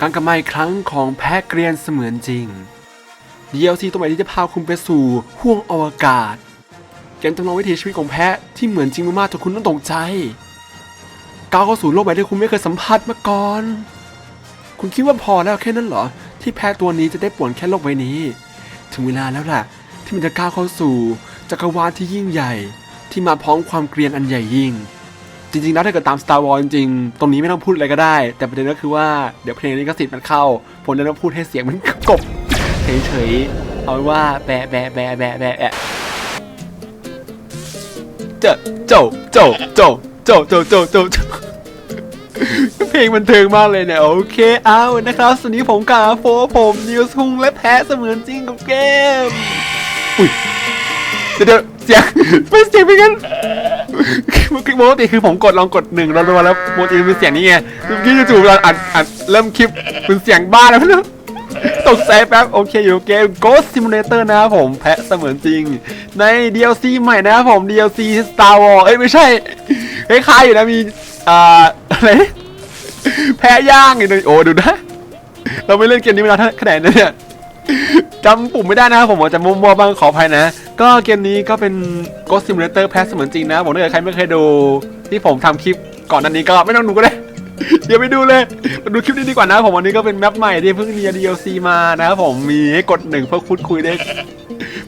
การกลับมาอีกครั้งของแพะเกรียนเสมือนจริง DLC ตัวใหม่ที่จะพาคุณไปสู่ห้วงอวกาศเกมจำลองวิถีชีวิตของแพะที่เหมือนจริงมากๆจนคุณต้องตกใจก้าวเข้าสู่โลกใบที่คุณไม่เคยสัมผัสมาก่อน คุณคิดว่าพอแล้วแค่นั้นเหรอ ที่แพะตัวนี้จะได้ป่วนแค่โลกใบนี้ ถึงเวลาแล้วล่ะ ที่มันจะก้าวเข้าสู่จักรวาลที่ยิ่งใหญ่ ที่มาพร้อมความเกรียนอันใหญ่ยิ่ง จริงๆแล้วถ้าเกิดตาม Star Wars จริงๆตรงนี้ไม่ต้องพูดอะไรก็ได้ แต่ประเด็นก็คือว่าเดี๋ยวเพลงนี้ก็สิทธิ์มันเข้า ผมจะต้องพูดให้เสียงมันกบเฉยๆ เอาไว้ว่าแบะแบะแบะแบะแบะแบะเจ้าโจโจโจโจโจโจโจโจเพลงมันเทิงมากเลยเนี่ย โอเคเอานะครับสวัสดีผมกาโฟผมนิวส์คุงและแพ้เสมือนจริงกับเกมอุ้ยเดี๋ยวเสียงไม่เสียงเป็นงั้น ปกติคือผมกดลองกดหนึ่งรัวๆแล้วปกติเป็นเสียงนี้ไงเมื่อกี้จู่ๆเราอัดอัดเริ่มคลิปเป็นเสียงบ้าแล้วไม่รู้ตกใจแป๊บโอเคอยู่เกม Ghost Simulator นะครับผมแพะเสมือนจริง ใน DLC ใหม่นะครับผม DLC Star Wars เอ้ยไม่ใช่คล้ายๆอยู่นะมีอ่าอะไรแพะย่างอยู่ในโอ้ดูนะ เราไม่เล่นเกมนี้มานานขนาดนั้นเนี่ย จำปุ่มไม่ได้นะครับผมอาจจะมั่วๆบ้างขออภัยนะ ก็เกมนี้ก็เป็น Ghost Simulator แพสเสมือนจริงนะผมถ้าเกิดใครไม่เคยดู ที่ผมทำคลิปก่อนนั้นนี้ก็ไม่ต้องดูก็ได้เดี๋ยวไปดูเลยมาดูคลิปนี้ดีกว่านะผมวันนี้ก็เป็นแมปใหม่ที่เพิ่งมี DLC มานะครับผมมีให้กดหนึ่งเพื่อคุดคุยได้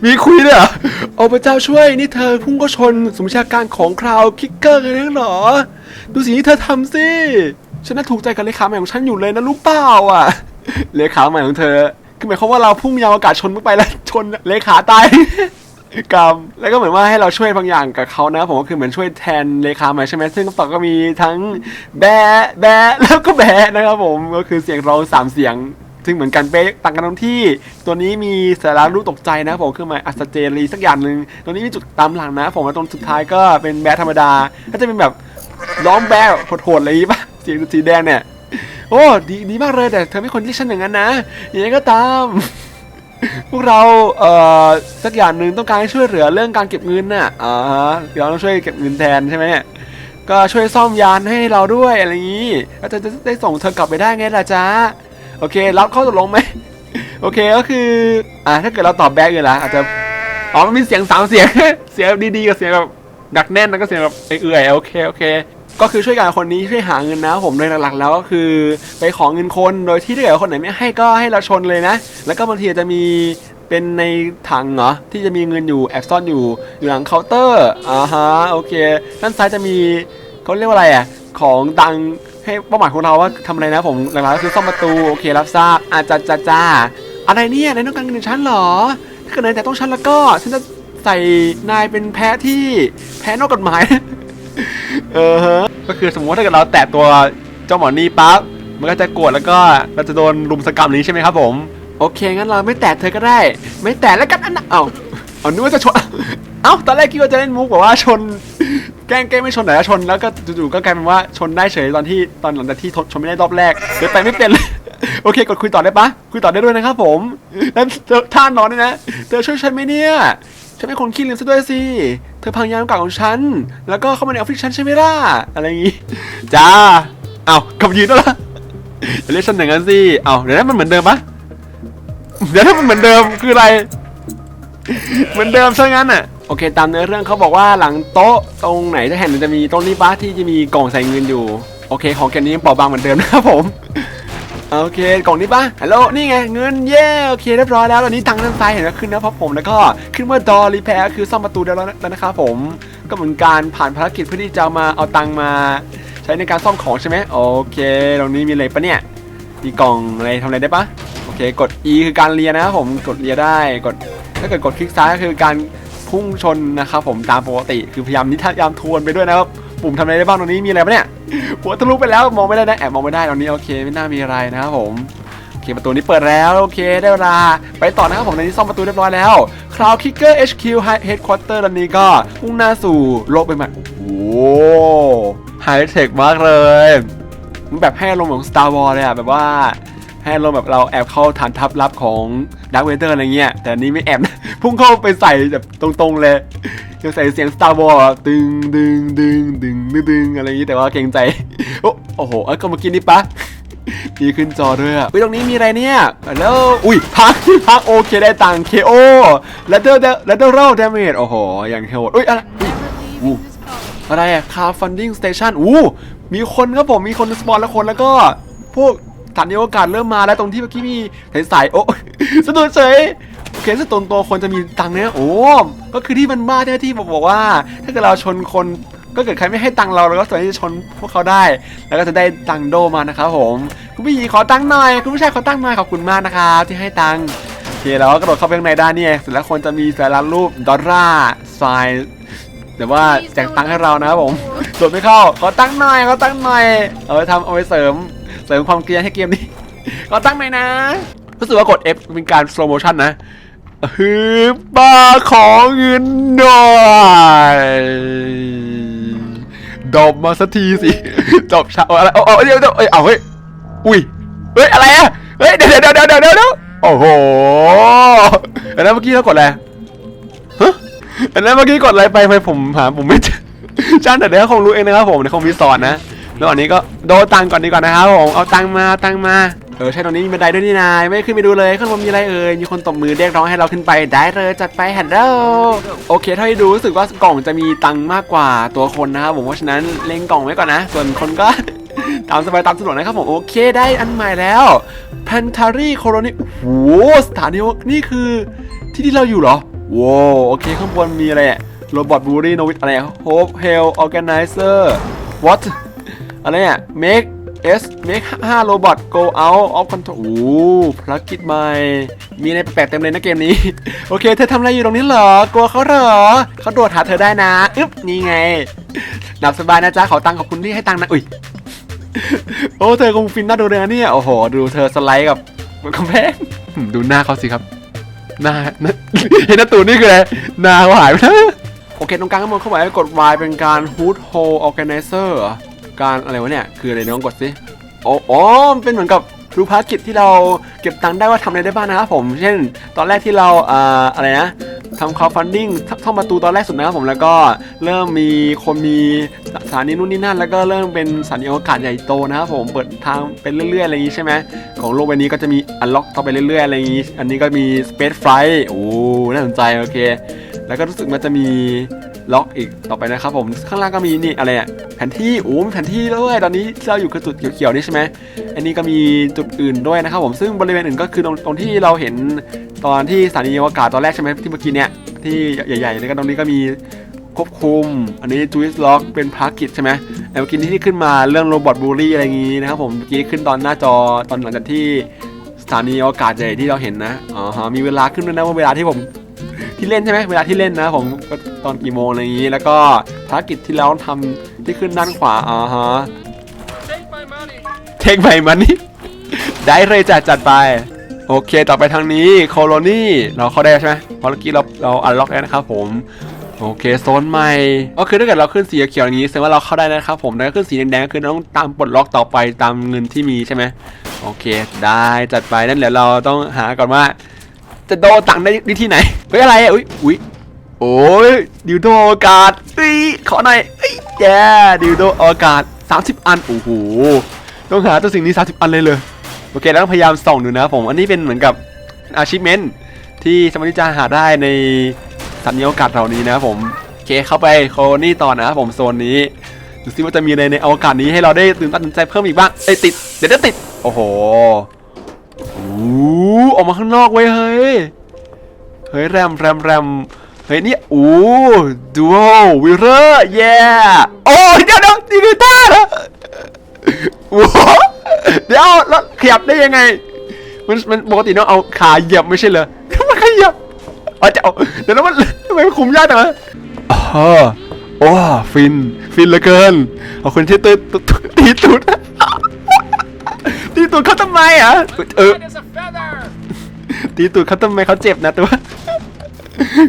มีคุยด้วยเหรอโอ้พระเจ้าช่วยนี่เธอพุ่งก็ชนสมชาการของคราวคิกเกอร์กันแล้วเหรอ ดูสิ่งที่เธอทำสิฉันน่าถูกใจกับเลขาใหม่ของฉันอยู่เลยนะรู้เปล่าอะเลขาใหม่ของเธอ คือหมายความว่าเราพุ่งยาวอากาศชนเข้าไปแล้วชนเลขาตายกรรมแล้วก็เหมือนว่าให้เราช่วยบางอย่างกับเขานะ ผมก็คือเหมือนช่วยแทนเลขาใหมใช่ไหมซึ่งคำตอบก็มีทั้งแบะแบะแล้วก็แบะนะครับผมก็คือเสียงเร้องสามเสียงซึ่งเหมือนกันเป๊ะต่างกันตรงที่ ตัวนี้มีสาระรู้ตกใจนะผมคือหมายอัศเจรีสักอย่างหนึ่งตัวนี้มีจุดตามหลังนะ ผมว่าตรงสุดท้ายก็เป็นแบะธรรมดาก็จะเป็นแบบร้องแบะโหดๆอะไรอย่างงี้ป่ะสีสีแดงเนี่ย โอ้ดีดีมากเลยแต่เธอไม่ควรเรียกฉันอย่างนั้นนะอย่างไรก็ตาม พวกเราเอ่อสักอย่างหนึ่งต้องการให้ช่วยเหลือเรื่องการเก็บเงินน่ะอ่าฮะเดี๋ยวเราต้องช่วยเก็บเงินแทนใช่ไหมเนี่ยก็ช่วยซ่อมยานให้เราด้วยอะไรอย่างนี้แล้วจะได้ส่งเธอกลับไปได้ไงล่ะจ๊ะโอเครับข้อตกลงไหมโอเคก็คืออ่าถ้าเกิดเราตอบแบกเลยล่ะอาจจะอ๋อมันมีเสียงสามเสียงเสียงดีๆกับเสียงแบบดักแน่นแล้วก็เสียงแบบเอื่อยๆโอเคโอเค ก็คือช่วยกันคนนี้ช่วยหาเงินนะผมโดยหลักๆ แล้วก็คือไปขอเงินคนโดยที่ถ้าเกิดคนไหนไม่ให้ก็ให้เราชนเลยนะ แล้วก็บางทีจะมีเป็นในถังเหรอที่จะมีเงินอยู่แอบซ่อนอยู่อยู่หลังเคาน์เตอร์อ่าฮะโอเคด้านซ้ายจะมีเขาเรียกว่าอะไรอะของตังให้เป้าหมายของเราว่าทำอะไรนะผมหลักๆก็คือซ่อมประตูโอเครับทราบอาจจะจ้าจ้าอะไรเนี่ยนายต้องการเงินฉันเหรอ ถ้าเกิดนายแต่ต้องฉันแล้วก็ฉันจะใส่นายเป็นแพ้ที่แพ้นอกกฎหมาย เออฮะก็คือสมมติว่าถ้าเกิดเราแตะตัวเจ้าหมอนี่ปั๊บมันก็จะโกรธแล้วก็เราจะโดนรุมสกรรมนี้ใช่ไหมครับผม โอเคงั้นเราไม่แตะเธอก็ได้ ไม่แตะแล้วกันอันนะเอ้าเอานึกว่าจะชนเอ้าตอนแรกคิดว่าจะเล่นมุกแบบว่าชน แกล้งแกล้งไม่ชนแต่ชนแล้วก็จู่ๆก็กลายเป็นว่าชนได้เฉยตอนที่ตอนหลังจากที่ชนไม่ได้รอบแรกเดินไปไม่เป็นเลยโอเคกดคุยต่อได้ปะคุยต่อได้ด้วยนะครับผมแล้วท่านอนด้วยนะเธอช่วยฉันไหมเนี่ยฉันเป็นคนขี้ลืมซะด้วยสิ ธอพังยานเก่าของฉัน แล้วก็เข้ามาในออฟฟิศฉันใช่ไหมล่ะ อะไรอย่างงี้ จ้า เอากลับยืนแล้วล่ะเรียกฉันอย่างนั้นสิ เอาเดี๋ยวนั้นมันเหมือนเดิมปะเดี๋ยวถ้ามันเหมือนเดิมคืออะไร เหมือนเดิมซะงั้นอะ โอเค ตามเนื้อเรื่องเขาบอกว่าหลังโต๊ะตรงไหนถ้าเห็นมันจะมีตรงนี้ปะที่จะมีกล่องใส่เงินอยู่ โอเค ของแกนี้ยังเปราะบางเหมือนเดิมนะครับผม โอเคกล่องนี้ปะฮัลโหลนี่ไงเงินเย้โอเคเรียบร้อยแล้วตอนนี้ตังค์ด้านซ้ายเห็นแล้วขึ้นนะครับผมแล้วก็ขึ้นว่าดอรีแพร์คือซ่อมประตูได้แล้วนะแล้วนะครับผมก็เหมือนการผ่านภารกิจเพื่อที่จะมาเอาตังค์มา ใช้ในการซ่อมของใช่ไหมโอเคตรงนี้มีอะไรปะเนี่ยมีกล่องอะไรทำอะไรได้ปะโอเคกด E คือการเลียนะครับผมกดเลียได้กดถ้าเกิดกดคลิกซ้ายก็คือการพุ่งชนนะครับผมตามปกติคือพยายามนิทยามทวนไปด้วยนะครับ ปุ่มทำอะไรได้บ้างตรงนี้มีอะไรปะเนี่ยหัวทะลุไปแล้วมองไม่ได้นะแอบมองไม่ได้ตอนนี้โอเคไม่น่ามีอะไรนะครับผมโอเคประตูนี้เปิดแล้วโอเคได้เวลาไปต่อนะครับผมในนี้ซ่อมประตูเรียบร้อยแล้วคราวคิกเกอร์ HQ Headquarter ตอนนี้ก็มุ่งหน้าสู่โลกใบใหม่โอ้โหไฮเทคมากเลยมันแบบให้อารมณ์ของ Star Wars เลยอะแบบว่าให้อารมณ์แบบเราแอบเข้าฐานทัพลับของ Dark Vader อะไรเงี้ยแต่นี้ไม่แอบพุ่งเข้าไปใส่แบบตรงๆเลย ยังใส่เสียง Star Wars อะตึงดึงดึงดึงดึงดึงอะไรอย่างนี้แต่ว่าเกรงใจ โอ้โหเอ้ยก็มื่อกี้นี่ปะมีขึ้นจอด้วยอะอุ้ยตรงนี้มีอะไรเนี่ยแล้วอุ้ยพักพักโอเคได้ตังค์ KO แล้วเดอร์แล้วเดอร์โรดาเมจโอ้โหอย่างโหดอุ้ยอะไรอุ๊ย Never leaving this car. อะไรอะ car funding station อู้มีคนครับผมมีคนสปอนแล้วคนแล้วก็พวกสถานีอกาศเริ่มมาแล้วตรงที่เมื่อกี้มีสายๆโอ้สะดุดเฉย โอเคสตนตัวคนจะมีตังค์เนี่ยโอ้ก็คือที่มันบ้าที่ยที่บอกว่า ถ้าเกิดเราชนคนก็เกิดใครไม่ให้ตังเราเราก็สามารถที่จะชนพวกเขาได้ แล้วก็จะได้ตังโดมานะครับผมคุณผู้หญิงขอตังหน่อยคุณผู้ชายขอตังหน่อยขอบคุณมากนะครับที่ให้ตังโอเคแล้วก็กระโดดเข้าไปข้างในได้เนี่ยเสร็จแล้วคนจะมีสัญลักษณ์รูปดอลลาร์ไซน์แต่ว่าแจกตังให้เรานะครับผมโดดไม่เข้าขอตังหน่อยขอตังหน่อยเอาไปทำเอาไปเสริม เสริมความเกลียนให้เกมนี้ขอตังหน่อยนะ รู้สึกว่ากด F เป็นการ slow motion นะฮึบบ้าของเงินหน่อยดอบมาสักทีสิดอบชาอะไรเอาเอาเดี๋ยวเดี๋ยวเอ้ยเอาเฮ้ยอุ้ยเฮ้ยอะไรอะเฮ้ยเดี๋ยวเดี๋ยวเดี๋ยวเดี๋ยวเดี๋ยวโอ้โหอันนั้นเมื่อกี้เรากดอะไรฮะอันนั้นเมื่อกี้กดอะไรไปไปผมหาผมไม่เจอช่างแต่เดี๋ยวคงรู้เองนะครับผมเดี๋ยวคงมีสอนนะแล้วอันนี้ก็โดนตังก่อนดีกว่านะครับผมเอาตังมาตังมา เออใช่ตรงนี้มีบันไดด้วยนี่นาย ไม่ขึ้นไปดูเลยข้างบนมีอะไรเอ่ย มีคนตบมือเรียกร้องให้เราขึ้นไปได้เลยจัดไปฮัลโหลโอเคเท่าที่ดูรู้สึกว่ากล่องจะมีตังค์มากกว่าตัวคนนะครับผมเพราะฉะนั้นเล็งกล่องไว้ก่อนนะ ส่วนคนก็ ตามสบายตามสะดวกนะครับผมโอเคได้อันใหม่แล้วพันทารีโคโรนีโอ้โหสถานีนี่คือที่ที่เราอยู่เหรอว้าวโอเคข้างบนมีอะไรอะโรบอทบูรี่โนวิทอะไรโฮปเฮลออแกไนเซอร์ what อะไรเนี่ย make s make 5โรบอท go out of control โอ้ภารกิจใหม่ มีอะไรแปลกเต็มเลยนะเกมนี้ โอเค เธอทำอะไรอยู่ตรงนี้เหรอ กลัวเขาเหรอ เขาโดดหาเธอได้นะ อึ๊บ นี่ไงหลับสบายนะจ๊ะ ขอตังค์ขอบคุณที่ให้ตังค์นะ อุ้ย โอ้ เธอคงฟินน่าดูเลยนะเนี่ย โอ้โห ดูเธอสไลด์กับบนกำแพงดูหน้าเขาสิครับหน้าหน้าเห็นหน้าตูนี่คืออะไร หน้าหายไปแล้วโอเค ตรงกลางข้างบนเขาบอกให้กด Y เป็นการ Hood Hole Organizer การอะไรวะเนี่ย คืออะไรน้องกดสิโอ้โอ้เป็นเหมือนกับรูปภารกิจที่เราเก็บตังค์ได้ว่าทำอะไรได้บ้างนะครับผม เช่น ตอนแรกที่เราอ่าอะไรนะทำ crowdfunding ท่องประตูตอนแรกสุดนะครับผมแล้วก็เริ่มมีคนมีสถานีนู่นนี่นั่น แล้วก็เริ่มเป็นสถานีอวกาศใหญ่โตนะครับผมเปิดทางเป็นเรื่อยๆอะไรอย่างนี้ใช่ไหมของโลกใบนี้ก็จะมีอันล็อกต่อไปเรื่อยๆอะไรอย่างนี้ อันนี้ก็มี space flight โอ้น่าสนใจโอเค แล้วก็รู้สึกมันจะมี ล็อกอีกต่อไปนะครับผมข้างล่างก็มีนี่อะไรอะแผนที่โอ้มีแผนที่ด้วยตอนนี้เราอยู่คือจุดเขียวๆนี่ใช่ไหมอันนี้ก็มีจุดอื่นด้วยนะครับผมซึ่งบริเวณอื่นก็คือตรงตรงที่เราเห็นตอนที่สถานีอวกาศตอนแรกใช่ไหมที่เมื่อกี้เนี่ยที่ใหญ่ๆแล้วก็ตรงนี้ก็มีควบคุม อันนี้จูสล็อกเป็นภารกิจใช่ไหมแต่เมื่อกี้ที่ขึ้นมาเรื่องโรบอทบูรี่อะไรอย่างงี้นะครับผมเมื่อกี้ขึ้นตอนหน้าจอตอนหลังจากที่สถานีอวกาศใหญ่ที่เราเห็นนะอ๋อฮะมีเวลาขึ้นด้วยนะว่าเวลาที่ผม ที่เล่นใช่ไหมเวลาที่เล่นนะผมก็ตอนกี่โมงอะไรอย่างงี้ แล้วก็ภารกิจที่เราทำที่ขึ้นด้านขวาอ๋อฮะ Take my money. เทคใหม่มันนี่ได้เลยจัดจัดไป โอเค ต่อไปทางนี้โคโลนี่เราเข้าได้ใช่ไหมเพราะเมื่อกี้เราเราอันล็อกแล้วนะครับผมโอเคโซนใหม่ก็คือถ้าเกิดเราขึ้นสีเขียวอย่างนี้แสดงว่าเราเข้าได้นะครับผมแล้วก็ขึ้นสีแดงๆก็คือต้องตามปลดล็อกต่อไปตามเงินที่มีใช่ไหมโอเค ได้จัดไปนั่นเดี๋ยวเราต้องหาก่อนว่า จะโดนตังค์ได้วิธีไหนเฮ้ยอะไรอะอุ้ยอุ้ยโอ้ยดิวโดอากาศเฮ้ยขอหน่อยเฮ้ยแย่ดิวโดอากาศ 30 อันโอ้โหต้องหาตัวสิ่งนี้ 30 อันเลยเลยโอเคแล้วต้องพยายามส่องดูนะผมอันนี้เป็นเหมือนกับ achievement ที่สามารถที่จะหาได้ในสัญญาอากาศเหล่านี้นะผมโอเคเข้าไปโคนี่ต่อนะผมโซนนี้ดูซิว่าจะมีอะไรในอวกาศนี้ให้เราได้ตื่นตาตื่นใจเพิ่มอีกบ้างเอ้ติดเดี๋ยวจะติดโอ้โห อ้ออกมาข้างนอกเว้เฮ้ย เฮ้ยแรมแรมแรมเฮ้ยนี่โอ้ดูโอวิเรอร์เย้โอ้ยเดี๋ยวเดี๋ยวดีกีตาร์เหรอโอ้โหเดี๋ยวแล้วขยับได้ยังไง มันมันปกติต้องเอาขาเหยียบไม่ใช่เหรอมันขยับเอาจะเอาเดี๋ยวนะมันทำไมมันคุมยากจังวะอ๋อโอ้ฟิน ฟินเหลือเกินเอาคนที่ตืดตุ๊ดตีตูด ตีตูดเขาทำไมอะเออ Light as a feather. ตีตูดเขาทำไมเขาเจ็บนะตัว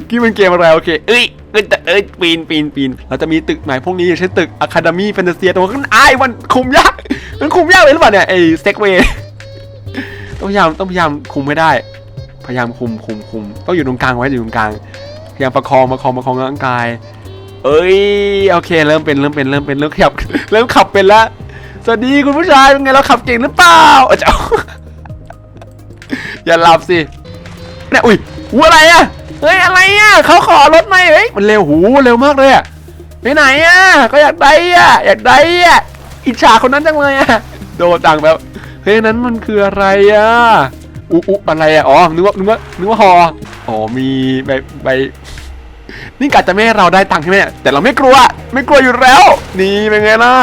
กี้มันเกมอะไรโอเคเอ้ยเอ้ยแต่เอ้ยปีนปีนปีนเราจะมีตึกใหม่พวกนี้อย่างเช่นตึกอะคาเดมี่แฟนตาเซียตรงข้างอ้ายมันคุมยากมันคุมยากเลยหรือเปล่าเนี่ยไอ้เซ็กเวต้องพยายามต้องพยายามคุมให้ได้ พยายามคุมคุมคุมต้องอยู่ตรงกลางไว้อยู่ตรงกลางพยายามประคองประคองประคองร่างกาย เอ้ยโอเค เริ่มเป็นเริ่มเป็นเริ่มเป็นเริ่มขยับ เริ่มขับเป็นละ สวัสดีคุณผู้ชายเป็นไงเราขับเก่งหรือเปล่าเจ้าอย่าหลับสิเนี่ยอุ้ยหูอะไรอะเฮ้ยอะไรอะเขาขอรถไหมเฮ้ยมันเร็วหูเร็วมากเลยอะไปไหนอะก็อยากได้อะอยากได้อะอิจฉาคนนั้นจังเลยอะโดนตังแบบเฮ้ยนั้นมันคืออะไรอะอุ๊อุ๊อะไรอะอ๋อนึกว่านึกว่านึกว่าฮออ๋อมีใบใบนี่กะจะไม่ให้เราได้ตังค์ใช่ไหมเนี่แต่เราไม่กลัว ไม่กลัวอยู่แล้ว นี่เป็นไงล่ะ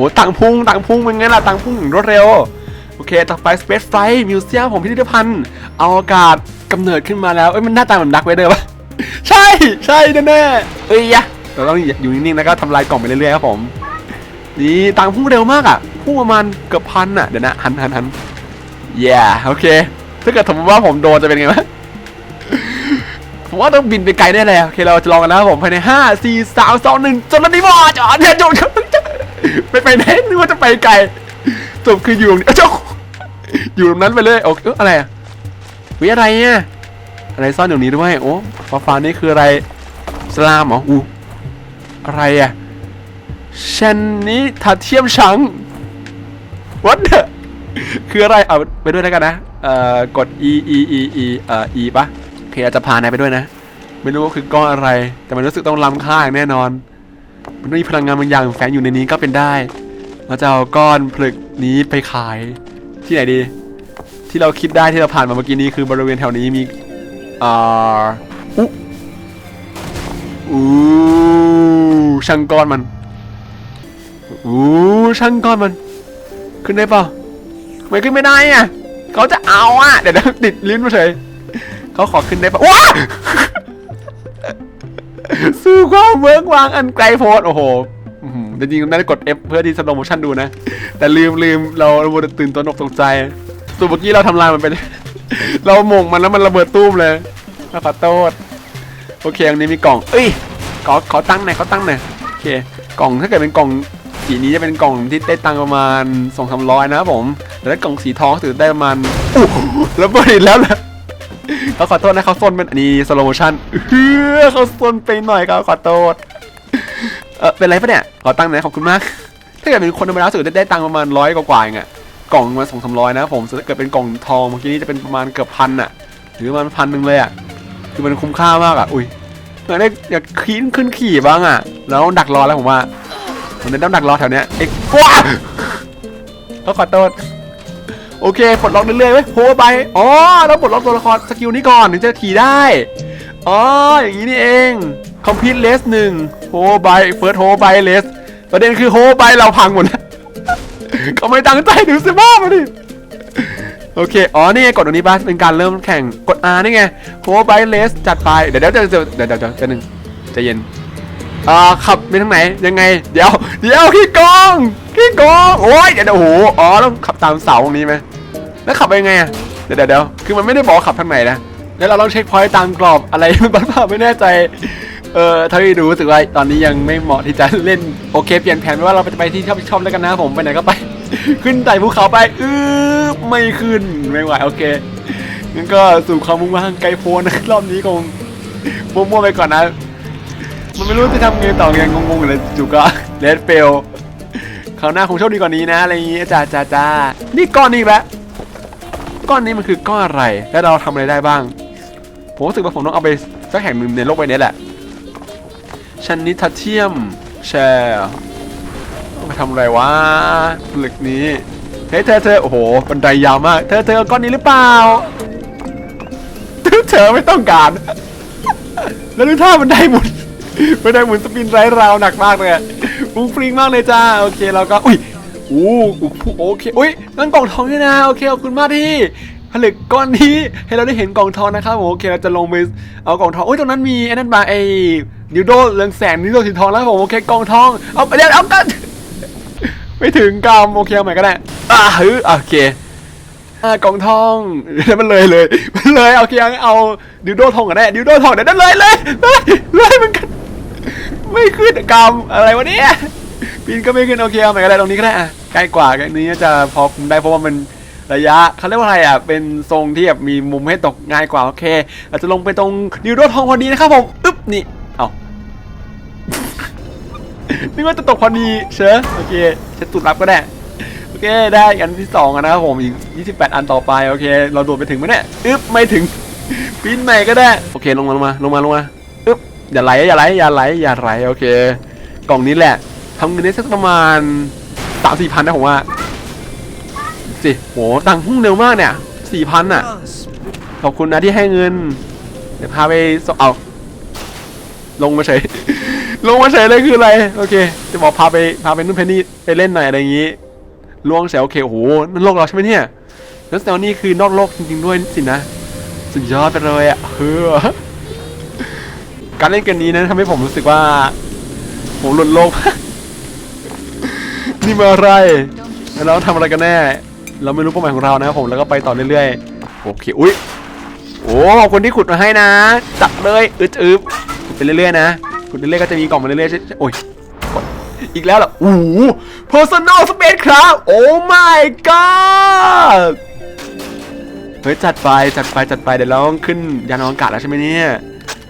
โหตังพุ่งตังพุ่งเป็นไงล่ะตังพุ่งอย่างรวดเร็ว โอเค ต่อไป Space Flight Museum ผมพิพิธภัณฑ์เอาอากาศกำเนิดขึ้นมาแล้ว เอ้ยมันหน้าตาเหมือนดักเวเดอร์ปะใช่ใช่แน่ๆเอ้ยยะเราต้องอยู่นิ่งๆแล้วก็ทำลายกล่องไปเรื่อยๆครับผมนี่ตังพุ่งเร็วมากอะพุ่งประมาณเกือบพันอะเดี๋ยวนะหันหันหัน yeah โอเค ถ้าเกิดสมมติว่าผมโดนจะเป็นไงวะผมว่าต้องบินไปไกลแน่เลยโอเคเราจะลองกันนะครับผมภายในห้าสี่สามสองหนึ่งจนแล้วนี่บอจอดเนี่ยจด ไปไปไหนนึกว่าจะไปไกลจบคืออยู่ตรงนี้เอ้าเจ้าอยู่ตรงนั้นไปเลยโอ้เอ้ยอะไรอะวิอะไรเนี่ยอะไรซ่อนอยู่นี้ด้วยโอ้ฟ้าฟ้านี่คืออะไรสลามเหรออูอะไรอะเชนนี้ทัดเทียมชัง what the คืออะไรเอาไปด้วยแล้วกันนะเอ่อกด e e e e เอ่อ e ปะโอเคอาจจะพานายไปด้วยนะ ไม่รู้ว่าคือก้อนอะไร แต่มันรู้สึกต้องล้ำค่าอย่างแน่นอน มันต้องมีพลังงานบางอย่างแฝงอยู่ในนี้ก็เป็นได้ เราจะเอาก้อนผลึกนี้ไปขายที่ไหนดี ที่เราคิดได้ที่เราผ่านมาเมื่อกี้นี้คือบริเวณแถวนี้มีอ่าอุ๊อู้ช่างก้อนมันอู้ช่างก้อนมัน ขึ้นได้เปล่าทำไมขึ้นไม่ได้อะเขาจะเอาอะเดี๋ยวนติดลิ้นมาเฉยเขาขอขึ้นได้เปล่าว้า สู้ความเวิร์กวางอันไกลโพ้นโอ้โหจริงๆน่าจะกด F เพื่อที่สโลโมชั่นดูนะ แต่ลืมลืมเราเราตื่นตัวตกตกใจส่วนเมื่อกี้เราทำลายมันไป เราหม่งมันแล้วมันระเบิดตุ้มเลยขอโทษโอเคอันนี้มีกล่อง เอ้ยขอขอตั้งหน่อยขอตั้งหน่อยโอเค กล่องถ้าเกิดเป็นกล่องสีนี้จะเป็นกล่องที่ได้ตังประมาณสองสามร้อยนะครับผม แต่ถ้ากล่องสีทองถือได้ประมาณอู้ระเบิดอีกแล้วนะ เขาขอโทษนะเขาซนเป็นอันนี้สโลโมชั่นเฮ้อเขาซนไปหน่อยเขาขอโทษเออเป็นไรปะเนี่ยขอตังค์หน่อยขอบคุณมาก ถ้าเกิดเป็นคนธรรมดาสุดได้ตังค์ประมาณร้อยกว่าๆเองอะกล่องมาสองสามร้อยนะผมถ้าเกิดเป็นกล่องทองเมื่อกี้นี้จะเป็นประมาณเกือบพันอะหรือประมาณพันหนึ่งเลยอะคือมันคุ้มค่ามากอะอุ้ยอยากได้อยากขีนขึ้นขี่บ้างอะแล้วดักรอแล้วผมว่าผมจะต้องดักรอแถวเนี้ยเอ็กว้าเขาขอโทษ โอเคปลดล็อกเรื่อยๆไว้ยโฮไปอ๋อต้องปลดล็อกตัวละครสกิลนี้ก่อนถึงจะขี่ได้อ๋ออย่างนี้นี่เองคอมพิวเลสหนึ่งโฮไปเฟิร์สโฮไปเลสประเด็นคือโฮไปเราพังหมดนะเขาไม่ตั้งใจดูสิบ้ามาดิโอเค อ๋อ นี่ไงกดตรงนี้บ้าเป็นการเริ่มแข่ง กด R นี่ไงโฮไปเลสจัดไป เดี๋ยวเดี๋ยวเดี๋ยวเดี๋ยวเดี๋ยวเดี๋ยวเดี๋ยวหนึ่งใจเย็น อ่า ขับไปทางไหน ยังไง เดี๋ยว เดี๋ยวขี้โกงขี้โกงโอ้ยเดี๋ยวเดี๋ยวโอ้โห อ๋อ ต้องขับตามเสาตรงนี้ไหม แล้วขับไปยังไงอะเดี๋ยวเดี๋ยวเดี๋ยวคือมันไม่ได้บอกขับทางไหนนะ แล้วเราต้องเช็คพอยต์ตามกรอบอะไรมันบ้าๆไม่แน่ใจ เออเท่าที่ดูรู้สึกว่าตอนนี้ยังไม่เหมาะที่จะเล่น โอเค เปลี่ยนแผนไปว่าเราจะไปที่ชอบชอบแล้วกันนะผมไปไหนก็ไป ขึ้นไต่ภูเขาไปอื้อไม่ขึ้นไม่ไหวโอเคงั้นก็สู่ความมุ่งมั่นไกลโพ้นรอบนี้คงมั่วๆไปก่อนนะมันไม่รู้จะทำไงต่อไงงงๆเลยจู่ก็เลดเฟลคราวหน้าคงโชคดีกว่านี้นะอะไรอย่างงี้จ้าจ้าจ้านี่ก้อนนี้อีกแล้ว ก้อนนี้มันคือก้อนอะไร แล้วเราทำอะไรได้บ้าง ผมรู้สึกว่าผมต้องเอาไปสักแห่งหนึ่งในโลกใบนี้แหละชันนิทัเทียมแชร์เอาไปทำอะไรวะหล็กนี้ เฮ้ยเธอเธอโอ้โหบันไดยาวมาก เธอเธอเอาก้อนนี้หรือเปล่า เธอไม่ต้องการ แล้วดูท่าบันไดหมุนบันไดหมุนสปินไร้ราวหนักมากเลยฟุ้งฟริงมากเลยจ้า โอเคเราก็ อุ้ย อู้โอเคอุ้ยนั่นกล่องทองนี่นะโอเคขอบคุณมากที่ผลึกก้อนนี้ให้เราได้เห็นกล่องทองนะครับโอเคเราจะลงไปเอากล่องทองอุ้ยตรงนั้นมีไอ้นั่นมาไอ้ดิวโดเรืองแสงดิวโดสีทองแล้วผมโอเคกล่องทองเอาไปเดี๋ยวเอากันไม่ถึงกรรมโอเคเอาใหม่ก็ได้อ่าฮึโอเคอ่ากล่องทองแล้วมันเลยเลยมันเลยโอาเคงั้นเอาดิวโดทองกันแน่ดิวโดทองเดี๋ยวนั่นเลยเลยเลยเลยมันกันไม่ขึ้นกรรมอะไรวะเนี่ยปีนก็ไม่ขึ้นโอเคเอาใหม่ก็ได้ตรงนี้ก็ได้อะ ใกล้กว่าอันนี้จะพอคุมได้เพราะว่ามันระยะเขาเรียกว่าอะไรอะ เป็นทรงที่แบบมีมุมให้ตกง่ายกว่า โอเคเราจะลงไปตรงดิวโดทองพอดีนะครับผมอึ๊บนี่ เอานึกว่าจะตกพอดีเชอโอเคเช็ดตุดรับก็ได้ โอเค ได้อันที่สองนะครับผมอีก 28 อันต่อไป โอเค เราโดดไปถึงไหมเนี่ยอึ๊บไม่ถึงปีนใหม่ก็ได้ โอเค ลงมาลงมาลงมาลงมาอึ๊บอย่าไหลอย่าไหลอย่าไหลอย่าไหลโอเค กล่องนี้แหละทำเงินได้สักประมาณ สามสี่พันนะผมว่าสิโหตังค์พุ่งเร็วมากเนี่ยสี่พันอะ ขอบคุณนะที่ให้เงิน เดี๋ยวพาไปเอา ลงมาเฉย ลงมาเฉยเลยคืออะไร โอเค จะบอกพาไปพาไปนู่นไปนี่ไปเล่นหน่อยอะไรอย่างงี้ล่วงเฉยโอเคโอโหนั่นโลกเราใช่ไหมเนี่ยแล้วแซวนี่คือนอกโลกจริงๆด้วยสินะ สุดยอดไปเลยอะเฮ้อการเล่นเกมนี้นะทำให้ผมรู้สึกว่าผมหลุดโลก นี่มาอะไร แล้วเราทำอะไรกันแน่ เราไม่รู้เป้าหมายของเรานะครับผม แล้วก็ไปต่อเรื่อยๆ โอเค อุ้ยโอ้ขอบคุณที่ขุดมาให้นะ จับเลย อึดอึบขุดไปเรื่อยๆนะ ขุดเรื่อยๆก็จะมีกล่องมาเรื่อยๆใช่โอ้ยอีกแล้วเหรอโอ้โห personal space ครับ โอ้ my god เฮ้ยจัดไปจัดไปจัดไปเดี๋ยวเราต้องขึ้นยานอวกาศแล้วใช่ไหมเนี่ย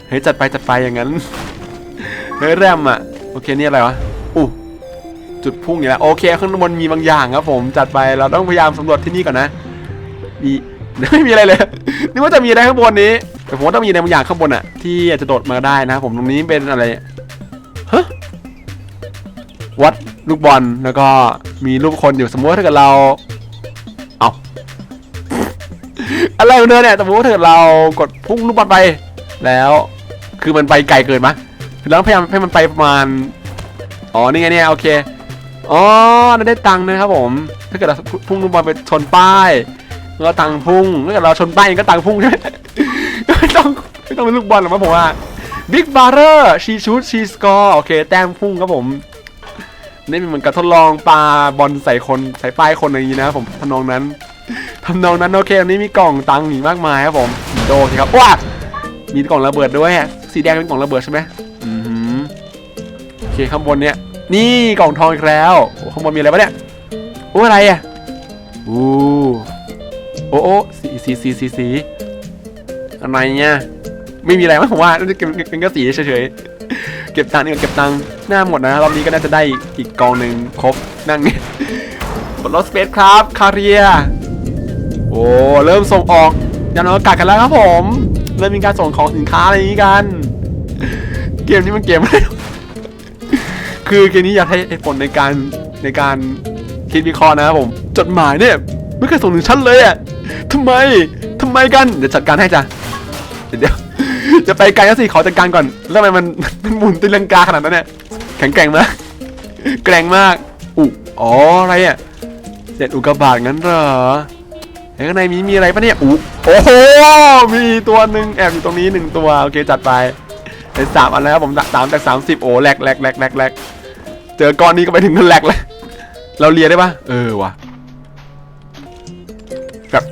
เฮ้ยจัดไปจัดไปอย่างนั้นเฮ้ยแรมอะโอเคนี่อะไรวะอู้ จุดพุ่งอย่างแล้วโอเคข้างบนมีบางอย่างครับผมจัดไปเราต้องพยายามสำรวจที่นี่ก่อนนะมีไม่มีอะไรเลยนึกว่าจะมีอะไรข้างบนนี้แต่ผมว่าต้องมีอะไรบางอย่างข้างบนอะที่อาจจะโดดมาได้นะครับผมตรงนี้เป็นอะไรฮะวัดลูกบอลแล้วก็มีรูปคนอยู่สมมติถ้าเกิดเราเอาอะไรเธอเนี่ยสมมติถ้าเกิดเรากดพุ่งลูกบอลไป แล้ว คือมันไปไกลเกินปะคือเราต้องพยายามให้มันไปประมาณอ๋อนี่ไงเนี่ยโอเค อ๋อได้ตังค์นะครับผม ถ้าเกิดเราพุ่งลูกบอลไปชนป้ายก็ตังค์พุ่งถ้าเกิดเราชนป้ายเองก็ตังค์พุ่งใช่ไหมไม่ต้องไม่ต้องเป็นลูกบอลหรอกมั้งผมว่า Big b r o t h e r she shoot she score โอเคแต้มพุ่งครับผมนี่เป็นเหมือนกับทดลองปลาบอลใส่คนใส่ป้ายคนอะไรอย่างนี้นะครับผมทำนองนั้นทำนองนั้นโอเคอันนี้มีกล่องตังค์อีกมากมายครับผมโดสิครับว้ามีกล่องระเบิดด้วยสีแดงเป็นกล่องระเบิดใช่ไหมอือหือโอเคข้างบนเนี้ย นี่กล่องทองอีกแล้วโอ้ข้างบนมีอะไรปะเนี่ยโอ้อะไรอะอู้โอ้โอ้สีสีสีสีสีอะไรเนี่ยไม่มีอะไรมั้งผมว่าน่เป็นเป็นกระสีเฉยๆเก็บตังค์นี่ก่อนเก็บตังค์หน้าหมดนะรอบนี้ก็น่าจะได้อีกกองหนึ่งครบนั่งนี่บนรถสเปซครับคาเรียโอ้เริ่มส่งออกยานอวกาศกันแล้วครับผม เริ่มมีการส่งของสินค้าอะไรอย่างนี้กัน เกมนี้มันเกมอะไร คือเกมนี้อยากให้เหตุผลในการในการคิดวิเคราะห์นะครับผม จดหมายเนี่ยไม่เคยส่งถึงฉันเลยอะทำไมทำไมกันเดี๋ยวจัดการให้จ้ะเดี๋ยวจะไปไกลแล้วสิขอจัดการก่อนแล้วทำไมมันมันหมุนตีลังกาขนาดนั้นเนี่ยแข็งแกร่งมากแกร่งมากอุอ๋ออะไรอะเศษอุกกาบาตงั้นเหรอข้างในมีมีอะไรปะเนี่ยอุโอ้โหมีตัวหนึ่งแอบอยู่ตรงนี้หนึ่งตัวโอเคจัดไปเป็นสามอันแล้วผมสามจากสามสิบโอ้แหลกแหลกแหลกแหลกแหลก เจอก้อนนี้ก็ไปถึงกันแหลกเลย เราเลียได้ปะเออว่ะแบบ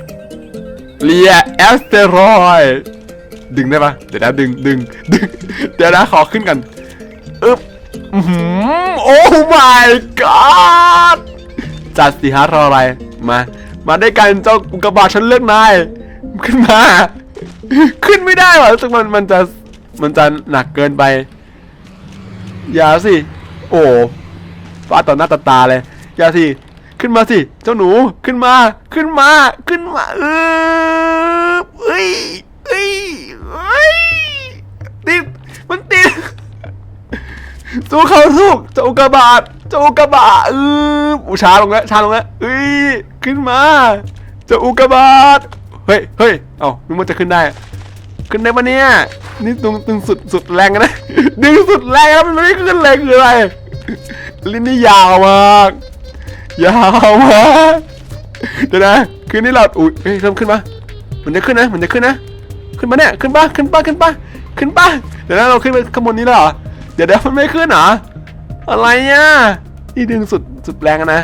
เลียแอสเตรอยดึงได้ปะเดี๋ยวนะดึงดึงดึงเดี๋ยวนะขอขึ้นกันอึ๊บอื้อหือโอ้ my god จัดสิฮะรออะไร มา มาได้กันเจ้าอุกกาบาตฉันเลือกนาย ขึ้นมา ขึ้นไม่ได้หรอรู้สึกมันมันจะมันจะหนักเกินไป อย่าสิ โอ้ฟาดต่อหน้าตตาเลยอย่าสิ ขึ้นมาสิ เจ้าหนู ขึ้นมา ขึ้นมา ขึ้นมาเออเอ้ยเอ้ยเอ้ยติด มันติดสู้เขาสู้เจ้ากกาบาตเจ้ากกาบาตเอออูช้าลงแล้วช้าลงแล้วเอ้ย ขึ้นมา เจ้ากกาบาตเฮ้ยเฮ้ยเอ้านึกว่าจะขึ้นได้ ขึ้นได้ปะเนี่ย นี่ตึงตึงสุดสุดแรงนะ ดึงสุดแรงแล้วมันไม่ขึ้นเลยคืออะไร ลิ้นนี่ยาวมาก ยาวมากเดี๋ยวนะ คืนนี้เราอุ้ยเริ่มขึ้นมามันจะขึ้นนะ มันจะขึ้นนะ ขึ้นมาเนี่ย ขึ้นปะขึ้นปะขึ้นปะขึ้นปะเดี๋ยวนะเราขึ้นไปข้างบนนี้แล้วเหรอ เดี๋ยวเดี๋ยวมันไม่ขึ้นเหรอ อะไรอะนี่ดึงสุดสุดแรงนะ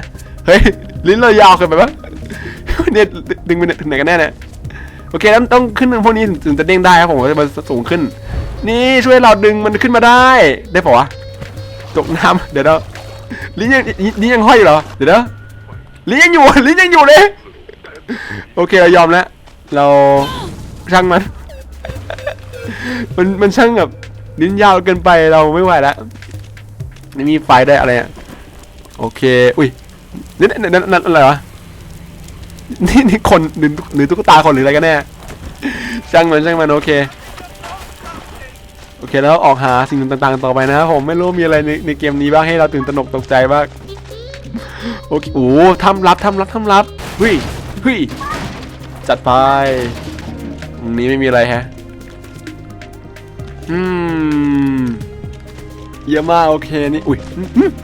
เฮ้ย ลิ้นเรายาวเกินไปปะเนี่ยดึงไปถึงไหนกันแน่เนี่ย โอเคแล้วต้องขึ้นพวกนี้ถึงจะเด้งได้ครับผมมันสูงขึ้น นี่ช่วยเราดึงมันขึ้นมาได้ ได้ปะวะตกน้ำเดี๋ยวเราลิ้นยังลิ้นยังห้อยอยู่เหรอเดี๋ยวนะลิ้นยังอยู่ลิ้นยังอยู่เลยโอเคเรายอมแล้วเราช่างมัน มันมันช่างแบบลิ้นยาวเกินไปเราไม่ไหวแล้วไม่มีไฟได้อะไรอะโอเค อุ้ยนี่นนั่นนั่นอะไรวะ นี่นี่คนหรือหรือตุ๊กตาคนหรืออะไรกันแน่ ช่างมันช่างมันโอเค โอเคแล้วออกหาสิ่งต่างๆ ต่อไปนะครับผมไม่รู้มีอะไรในในเกมนี้บ้างให้เราตื่นตระหนกตกใจบ้างโอเคโอ้ทำรับทำรับทำรับเฮ้ยเฮ้ยจัดไปตรงนี้ไม่มีอะไรแฮะ อืม เยอะมากโอเคนี่ อุ้ย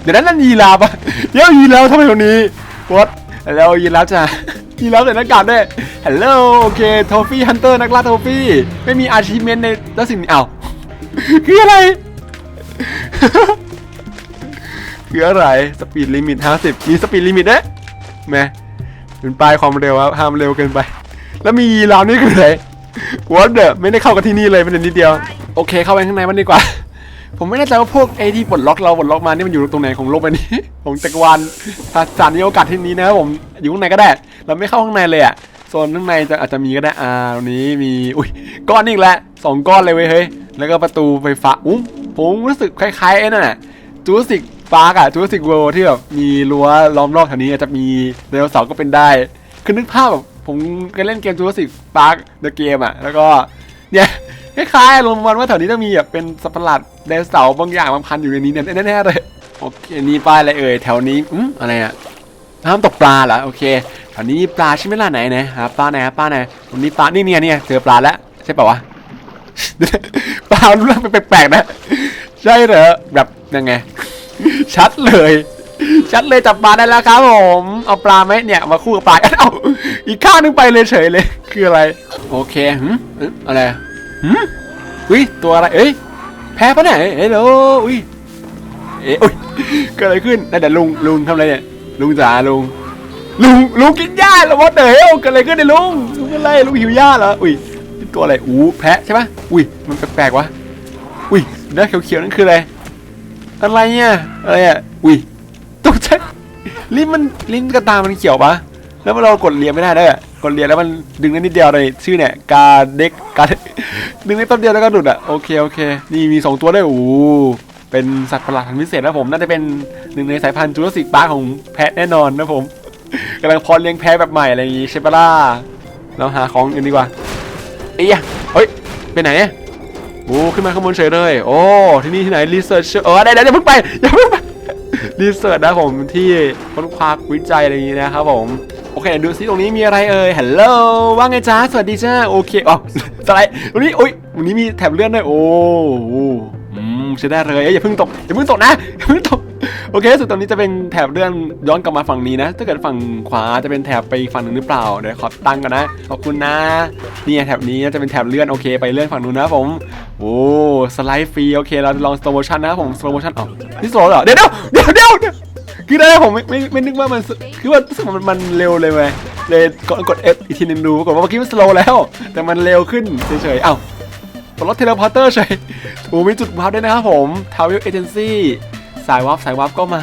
เดี๋ยวนั้นนั่นยีราฟอะเดี๋ยวยีราฟทำไมตรงนี้วอตแล้วยีราฟจ้ะ ยีราฟใส่หน้ากากด้วยฮัลโหลโอเคโทฟี่ฮันเตอร์นักล่าโทฟี่ไม่มีอาชีพเมนในแล้วสิ่งนี้อ้าวคืออะไร คืออะไรสปีดลิมิต50มีสปีดลิมิตด้วยแม่เป็นป้ายความเร็วครับห้ามเร็วเกินไป แล้วมีราฟนี่คืออะไรวอตเดอไม่ได้เข้ากับที่นี่เลยเป็นนิดเดียว โอเค เข้าไปข้างในมันดีกว่า ผมไม่แน่ใจว่าพวกไอที่ปลดล็อกเราปลดล็อกมานี่มันอยู่ตรงไหนของโลกใบนี้ของจักรวาลสถานีโอกาสที่นี้นะครับผมอยู่ข้างในก็ได้ เราไม่เข้าข้างในเลยอะโซนข้างในจะอาจจะมีก็ได้อ่าตรงนี้มีอุ้ยก้อนอีกแล้วสองก้อนเลยเว้ยเฮ้ยแล้วก็ประตูไฟฟ้าอุ้มผมรู้สึกคล้ายๆไอ้นั่นน่ะจูสิกปาร์กอะจูสิกเวิลด์ที่แบบมีรั้วล้อมรอบแถวนี้อาจจะมีไดโนเสาร์ก็เป็นได้คือนึกภาพแบบผมเคยเล่นเกมจูสิกปาร์กเดอะเกมอะแล้วก็เนี่ยคล้ายๆอารมณ์ประมาณว่าแถวนี้ต้องมีแบบเป็นสัตว์ประหลาดไดโนเสาร์บางอย่างบางพันอยู่ในนี้เนี่ยแน่ๆเลยโอเคนี่ป้ายอะไรเอ่ยแถวนี้อืมอะไรอะห้ามตกปลาเหรอโอเค แถวนี้ปลาใช่ไหมล่ะไหนไหนหาปลาไหนหาปลาไหนตรงนี้ปลานี่เนี่ยเนี่ยเจอปลาแล้วใช่ป่าวะปลารูปร่างแปลกๆนะใช่เหรอแบบยังไง ชัดเลย ชัดเลยจับปลาได้แล้วครับผมเอาปลาไหมเนี่ยมาคู่กับปลาเอ้าอีกข้างนึงไปเลยเฉยเลย คืออะไร โอเคหืมอะไรหืมอุ้ยตัวอะไรเอ้ยแพ้ปะเนี่ยเฮ้ยโหลอุ้ยเอ้ยอุ้ยเกิดอะไรขึ้นนั่นแต่ลุงลุงทำอะไรเนี่ยลุงจ๋าลุง ลุงลุงกินหญ้าเหรอวะเดี๋ยวเกิดอะไรขึ้นเนี่ยลุงลุงเป็นไรลุงหิวหญ้าเหรออุ้ยนี่ตัวอะไรอู้แพะใช่ปะอุ้ยมันแปลกๆวะอุ้ยเนื้อเขียวๆนั่นคืออะไรอะไรเนี่ยอะไรอะอุ้ยตกใจลิ้นมันลิ้นกระตามันเขียวปะแล้วเรากดเลียไม่ได้ด้วยกดเลียแล้วมันดึงได้นิดเดียวเลยชื่อเนี่ยกาเด็กกาดึงได้แป๊บเดียวแล้วก็หลุดอะโอเคโอเคนี่มี 2 ตัวด้วยโอ้โหเป็นสัตว์ประหลาดพันธุ์พิเศษนะผมน่าจะเป็นหนึ่งในสายพันธุ์จูราสสิกปาร์ของแพะแน่นอนนะผม กำลังพอเลี้ยงแพะแบบใหม่อะไรอย่างงี้ใช่ปะล่ะเราหาของอื่นดีกว่าเอ้ยเฮ้ยไปไหนอะโอ้ขึ้นมาข้างบนเฉยเลยโอ้ที่นี่ที่ไหนรีเสิร์ชเออได้ได้อย่าเพิ่งไปอย่าเพิ่งไปรีเสิร์ชนะผมที่ค้นคว้าวิจัยอะไรอย่างงี้นะครับผมโอเคดูซิตรงนี้มีอะไรเอ่ยฮัลโหลว่าไงจ้าสวัสดีจ้าโอเคอ๋อสไลด์ตรงนี้อุ้ยตรงนี้มีแถบเลื่อนด้วยโอ้หอืมใช้ได้เลยเอ้ยอย่าเพิ่งตกอย่าเพิ่งตกนะอย่าเพิ่งตก โอเคสุดตรงนี้จะเป็นแถบเลื่อนย้อนกลับมาฝั่งนี้นะ ถ้าเกิดฝั่งขวาจะเป็นแถบไปฝั่งนึงหรือเปล่าเดี๋ยวขอตั้งกันนะขอบคุณนะนี่แถบนี้จะเป็นแถบเลื่อนโอเค ไปเลื่อนฝั่งนู้นนะผมโอ้สไลด์ฟรีโอเค เราจะลองสโลโมชันนะผมสโลโมชันอ๋อนี่สโลเหรอเดี๋ยวเดี๋ยวเดี๋ยวเดี๋ยวคือได้ผมไม่ไม่ไม่นึกว่ามันคือว่ารู้สึกมันมันเร็วเลยเว้ยเลยกดกด F อีกทีนึงดูปรากฏว่าเมื่อกี้มันสโลแล้ว แต่มันเร็วขึ้นเฉยๆเอ้าปลดรถเทเลพอร์เตอร์เฉยโอ้มีจุดวาร์ปด้วยนะครับผมทาวเวลเอเจนซี่ สายวาร์ปสายวาร์ปก็มา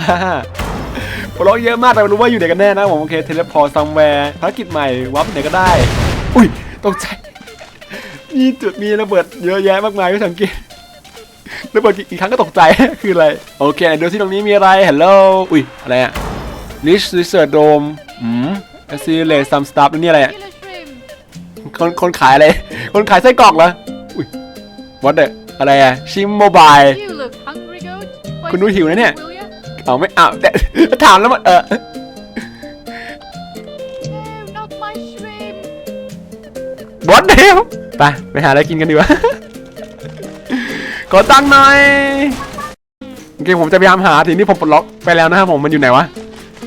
ปลดรถเยอะมากแต่ไม่รู้ว่าอยู่ไหนกันแน่นะผมโอเคเทเลพอร์ตซัมแวร์ภารกิจใหม่วาร์ปไหนก็ได้ อุ้ยตกใจมีจุดมีระเบิดเยอะแยะมากมายไม่สังเกตระเบิดอีกครั้งก็ตกใจคืออะไร โอเคดูที่ตรงนี้มีอะไรฮัลโหลอุ้ยอะไรอะ Rich Research Dome อืม Accelerate some stuff แล้วนี่อะไรอะคนคนขายอะไร คนขายไส้กรอกเหรออุ้ย what the อะไรอะชิมโมบาย คุณดูหิวนะเนี่ย Will ya? เอาไม่เอาแต่ถามแล้วมันเออ No, not my shrimp. บอสเดียวไปไปหาอะไรกินกันดีกว่าขอตังค์หน่อยโอเคผมจะพยายามหาทีนี้ผมปลดล็อกไปแล้วนะครับผมมันอยู่ไหนวะ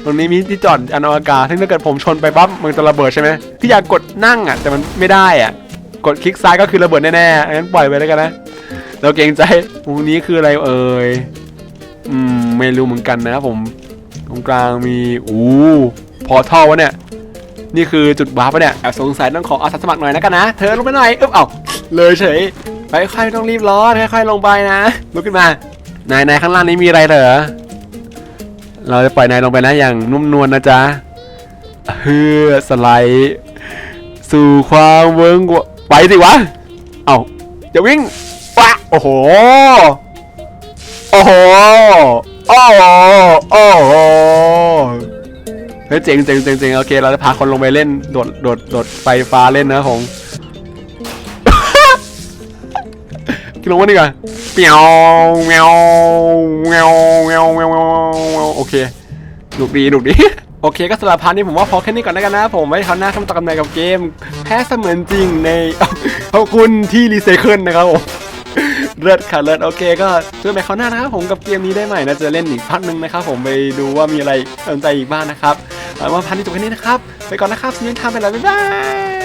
ตรงนี้มีที่จอดอันอวกาศซึ่งถ้าเกิดผมชนไปปั๊บมันจะระเบิดใช่ไหมพี่อยากกดนั่งอะ แต่มันไม่ได้อะ กดคลิกซ้ายก็คือระเบิดแน่ๆงั้นปล่อยไปแล้วกันนะเราเกรงใจตรงนี้คืออะไรเอ่ย อืมไม่รู้เหมือนกันนะครับผม ตรงกลางมีอู้พอท่อวะเนี่ย นี่คือจุดวาร์ปะเนี่ยแอบสงสัยต้องขออาสาสมัครหน่อยนะกันนะ เธอลงไปหน่อยเอ๊บเอ้าเลยเฉยไปค่อยต้องรีบร้อนค่อยๆลงไปนะลุกขึ้นมานายนายข้างล่างนี้มีอะไรเหรอเราจะปล่อยนายลงไปนะอย่างนุ่มนวลนะจ๊ะเฮือสไลด์สู่ความเวิงวไปสิวะ เอ้าอย่าวิ่งวะโอ้โห โอ้โห โอ้โห โอ้โห เฮ้ยเจ๋งเจ๋งเจ๋งเจ๋งโอเค เราจะพาคนลงไปเล่น โดด โดด โดดไฟฟ้าเล่นนะผมกินลงมาดีกว่าเปียวแมวแมวแมวแมวแมวโอเคดุกดีดุกดี โอเคก็สำหรับพาร์ทนี้ผมว่าพอแค่นี้ก่อนแล้วกันนะ ผมไว้คราวหน้าทำต่อกันใหม่กับเกม แพ้เสมือนจริงในขอบคุณที่รีไซเคิลนะครับผม เลิศค่ะเลิศโอเค ก็เจอกันใหม่คราวหน้านะครับผมกับเกมนี้ได้ใหม่นะจะเล่นอีกพักหนึ่งนะครับผมไปดูว่ามีอะไรสนใจอีกบ้างนะครับเอาว่าพันนี้จบแค่นี้นะครับไปก่อนนะครับสวัสดีครับไปแล้วบ๊ายบาย